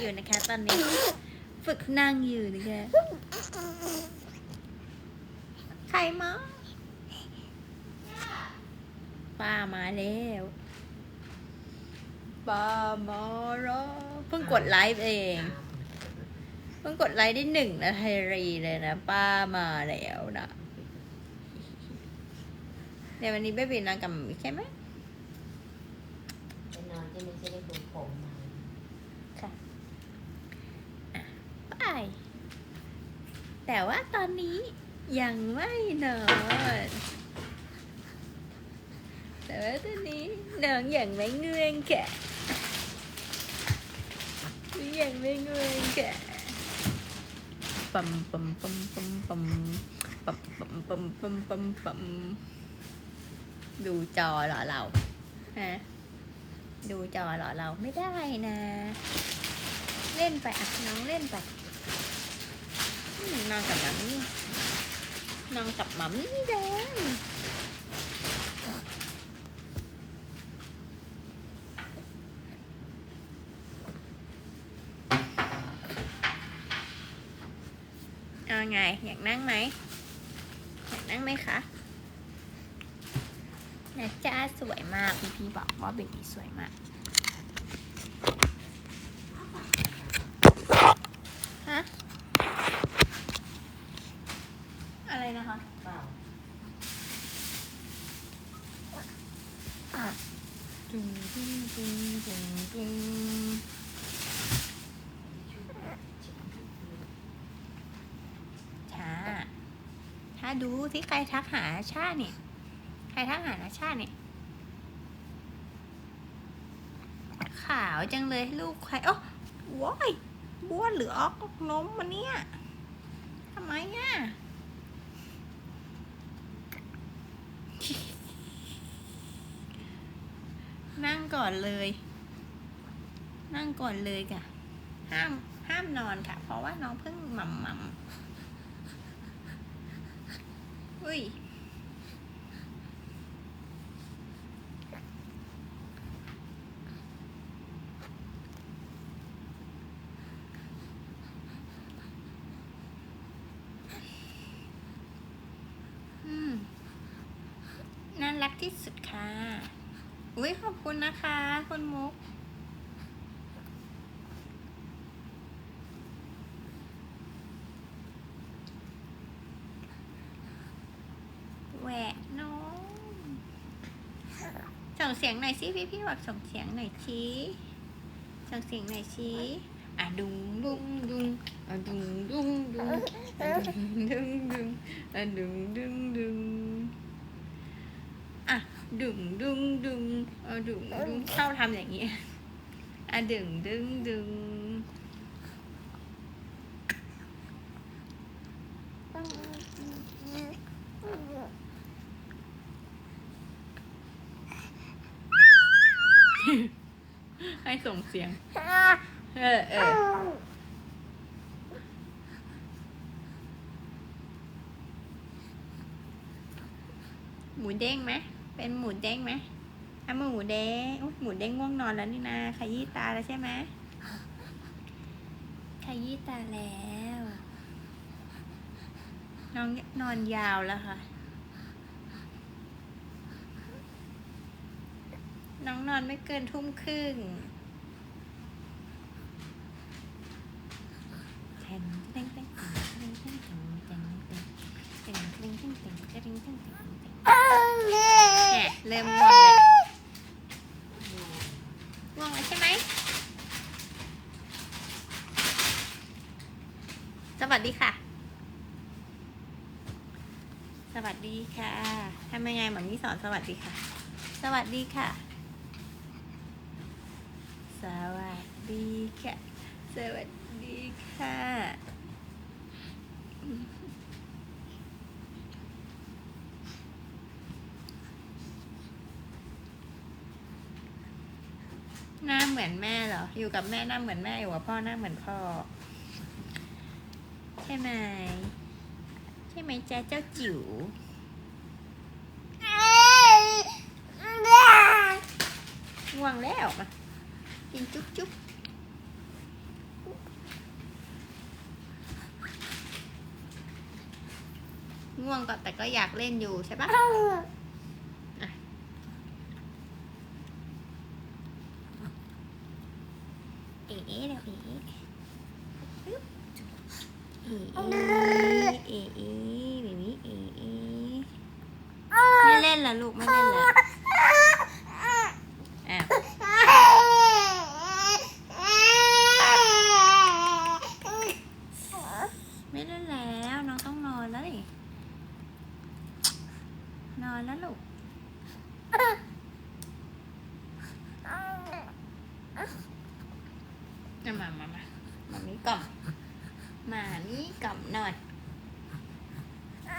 อยู่นะคะ ตอนนี้ ฝึกนั่งอยู่นะคะ ใครมาป้ามาแล้วป้ามาแล้วเพิ่งกดไลฟ์เองเพิ่งกดไลค์ได้หนึ่งนาทีเลยนะ ป้ามาแล้วนะเดี๋ยววันนี้เบบีนอนกับหมีใช่ไหมไปนอนที่ไม่ใช่ได้คุณผมมา ค่ะไป แต่ว่าตอนนี้ยังไม่นอน แต่ว่าตอนนี้น้องยังไม่เงืองแกะยังไม่เงืองแกะปั๊มปั๊มปั๊มปั๊มปั๊มปั๊มปั๊มปั๊มปั๊มปั๊มปั๊มดูจอเหรอเราฮะดูจอเหรอเราไม่ได้นะ เล่นไปอะน้องเล่นไป นอนกับหมัมมี่นอนกับหมัมมี่แดงเอาไง อยากนั่งไหม อยากนั่งไหมคะนะจ้าสวยมาก พี่พี่บอกว่าเบบีสวยมาก ฮะ อะไรนะคะ เปล่า จุงจุงจุง จุงช้าช้าดูที่ใครทักหาชาเนี่ย ใครทักหาชาเนี่ยขาวจังเลยลูกใครโอ้ว้ยบ้วนหรือออกนมมันเนี่ยทำไมอะนั่งก่อนเลย นั่งก่อนเลยค่ะ ห้ามห้ามนอนค่ะ เพราะว่าน้องเพิ่งหม่ำหม่ำอุ้ย อืม น่ารักที่สุดค่ะ อุ้ยขอบคุณนะคะ คุณมุก แหวกน้องส่ งเสียงหน่อยสิพี่พี่บอกส่งเสียงหน่อยชี้ส่งเสียงหน่อยชี้อะดุงดุงดุงอะดุงดุงดุงอะดุงดุงดุงอะดุงดุงดุงอะดุงดุงดุงอะดุงดุงเข้าทำอย่างนี้อะดึงดึงดึง ให้ส่งเสียง เออเออหมูเด้งไหม เป็นหมูเด้งไหมทำหมูเด้งอุ๊ยหมูเด้งง่วงนอนแล้วนี่นาขยี้ตาแล้วใช่ไหมขยี้ตาแล้ว น้องนอนยาวแล้วค่ะ น้องนอนไม่เกินทุ่มครึ่ง ทงเต้งเต้งเต้งเต้งเต้งเต้งเต้งเต้งเต้งเต้งเต้งเต้งเต้งเต้งเต้งเต้งเต้งเต้งเนี่ยเริ่มง่วงเลยง่วงแล้วใช่ไหมสวัสดีค่ะ สวัสดีค่ะทำยังไงหมามีสอนสวัสดีค่ะ สวัสดีค่ะ สวัสดีค่ะ สวัสดี ค่ะ หน้าเหมือนแม่เหรอ อยู่กับแม่หน้าเหมือนแม่ อยู่กับพ่อหน้าเหมือนพ่อ ใช่ไหม ใช่ไหมจ๊ะเจ้าจิ๋วง่วงแล้วมากินจุ๊บจุ๊บ ง่วงก็แต่ก็อยากเล่นอยู่ใช่ปะอะเอ๋เดี๋ยวเอ๋ปึ๊บเอ๋เอ๋เอ๋เอ๋แบบนี้เอ๋เอ๋ไม่เล่นละลูกไม่เล่นละอ้าวไม่เล่นแล้วน้องต้องนอนแล้วนี่นอนแล้วลูก มามามามามีกล่อมมามีกล่อมหน่อยอ้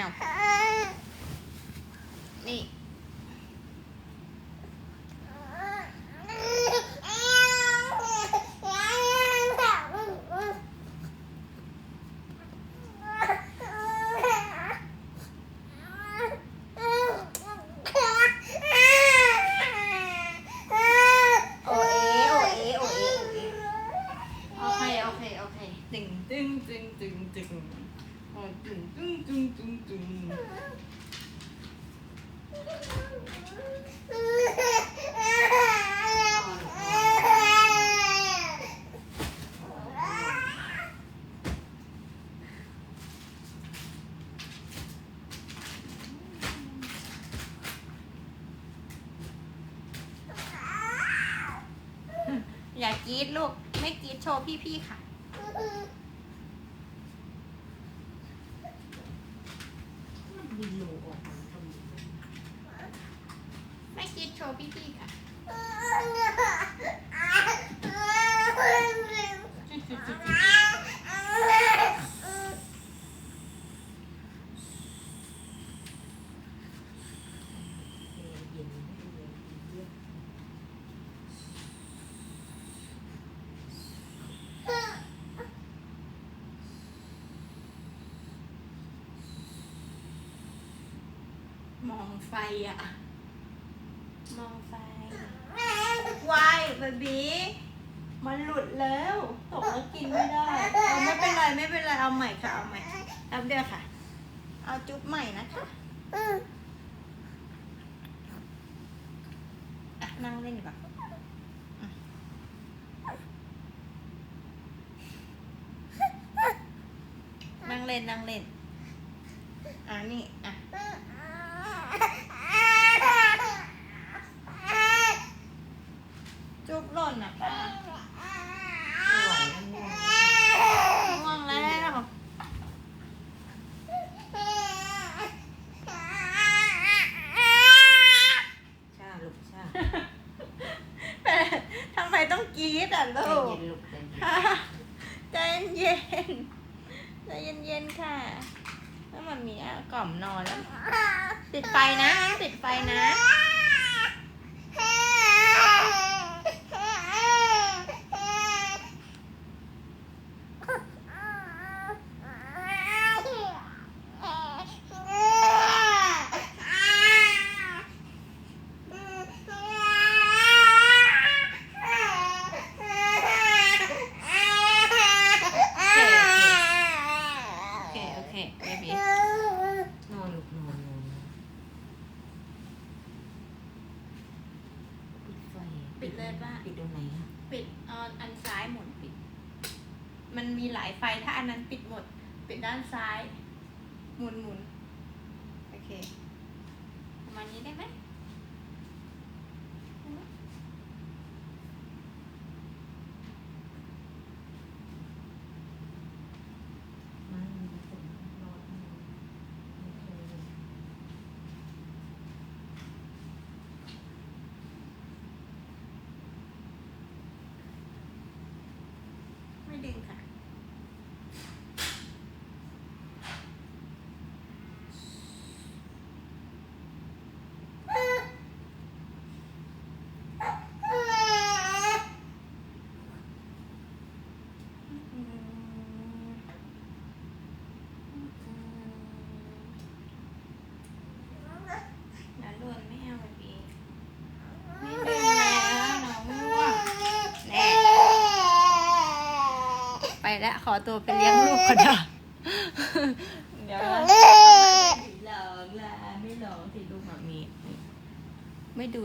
าวนี่ โอเอโอเอโอเอโอเอโอเคโอเคโอเคตึงตึงตึงตึงตึงโอ้ตึงตึงตึงตึงตึง อย่ากรีดลูก ไม่กรีดโชว์พี่ๆค่ะ มันมีรูออกมาตรงนี้ ไม่กรีดโชว์พี่ๆค่ะ เย็นเย็นเย็นเย็น ม องไฟอะมองไฟวายเบบีมันหลุดแล้วตกแล้วกินไม่ได้เอาไม่เป็นไรไม่เป็นไรเอาใหม่ค่ะเอาใหม่แป๊บเดียวค่ะ เอาจุ๊บใหม่นะคะนั่งเล่นดีกว่าอะนั่งเล่นนั่งเล่นอะนี่อะ จุ๊บหล่นอะป้า ไม่ไหวแล้วง่วง ง่วงแล้ว ชาลูกชา แต่ทำไมต้องกรี๊ดอะ ใจ ลูก เย็นลูกใจเย็น ค่ะใจเย็นใจเย็นๆค่ะแล้วมันมี อะกล่อมนอนแล้วปิดไฟนะปิดไฟนะ โอเค โอเคเบบี นอนลูกนอนนอนปิดไฟ ปิดเลยป่ะ ปิดตรงไหนอะ ปิดเอาอันซ้ายหมุนปิด มันมีหลายไฟ ถ้าอันนั้นปิดหมด ปิดด้านซ้าย หมุ นุนโอเค ประมาณนี้ได้ไหม มันมีผลนอนไม่เคยเลย ไม่ดึงค่ะ อย่าลวนไม่เอาแบบนี้ไม่ดึง แล้วน้องง่วงแน่แล้วขอตัวไปเลี้ยงลูกก่อนเถอะเดี๋ยวนะหลองละไม่หลองสิลูกหมามีไม่ดู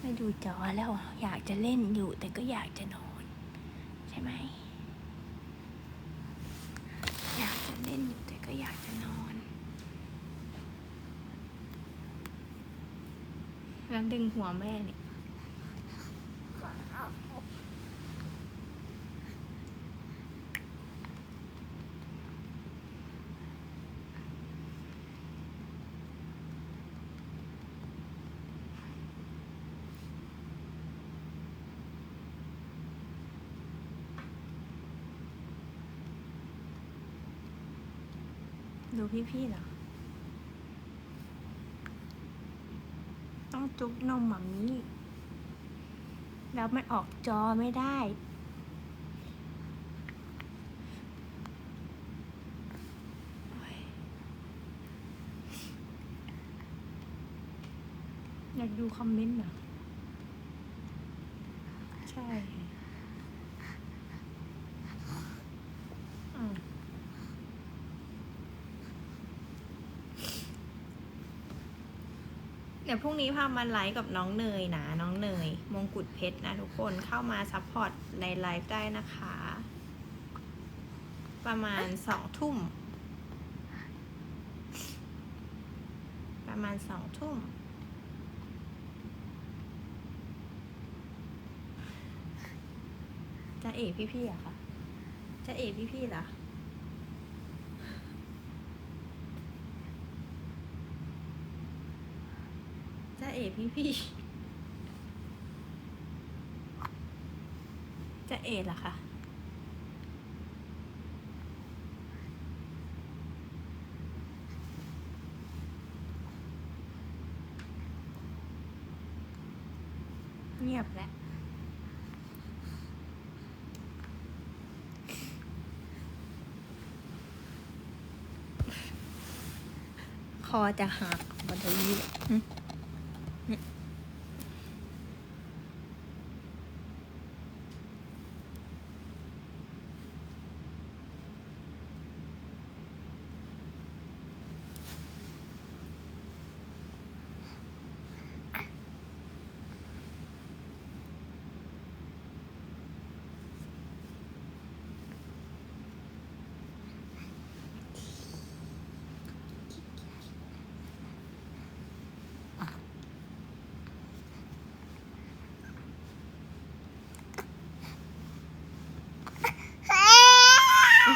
ไม่ดูจอแล้วอยากจะเล่นอยู่แต่ก็อยากจะนอน ใช่ไหม อยากจะเล่นอยู่แต่ก็อยากจะนอนแล้วดึงหัวแม่เนี่ย ดูพี่ๆเหรอ ต้องจุ๊บนมหมามีแล้วมันออกจอไม่ได้ อยอยากดูคอมเมนต์เหรอ ใช่อืม เดี๋ยวพรุ่งนี้พามาไลฟ์กับน้องเนยนะน้องเนย มงกุฎเพชรนะทุกคนเข้ามาซัพพอร์ตในไลฟ์ได้นะคะ ประมาณสองทุ่ม ประมาณสองทุ่มจะเอ๋พี่ๆอะคะจะเอ๋พี่ๆเหรอ เอ๋พี่พี่จะเอ๋เหรอคะเงียบแล้วคอจะหักบันทีโ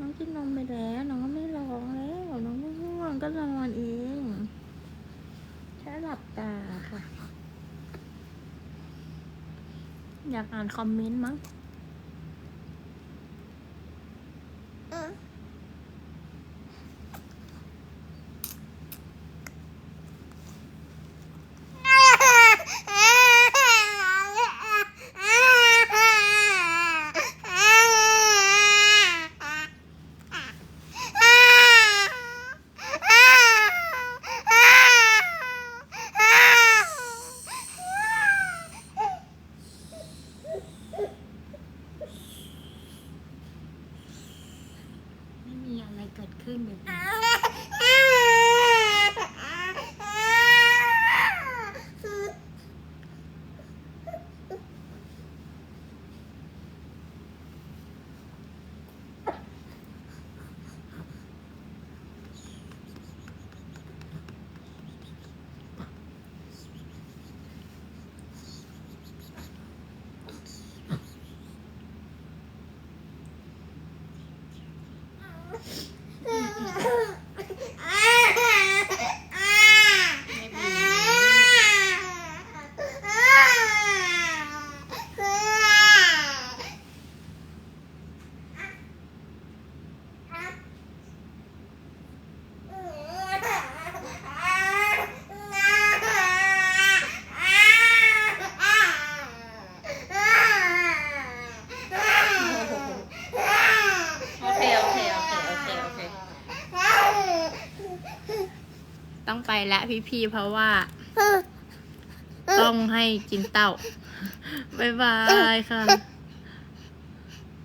น้องกินนมไปแล้ว น้องก็ไม่ร้องแล้วน้องไม่ง่วงก็นอนเองแค่หลับตาค่ะ อยากอ่านคอมเมนต์มั้ง ต้องไปแล้วพี่ๆเพราะว่า ต้องให้กินเต้าบ๊ายบายค่ะ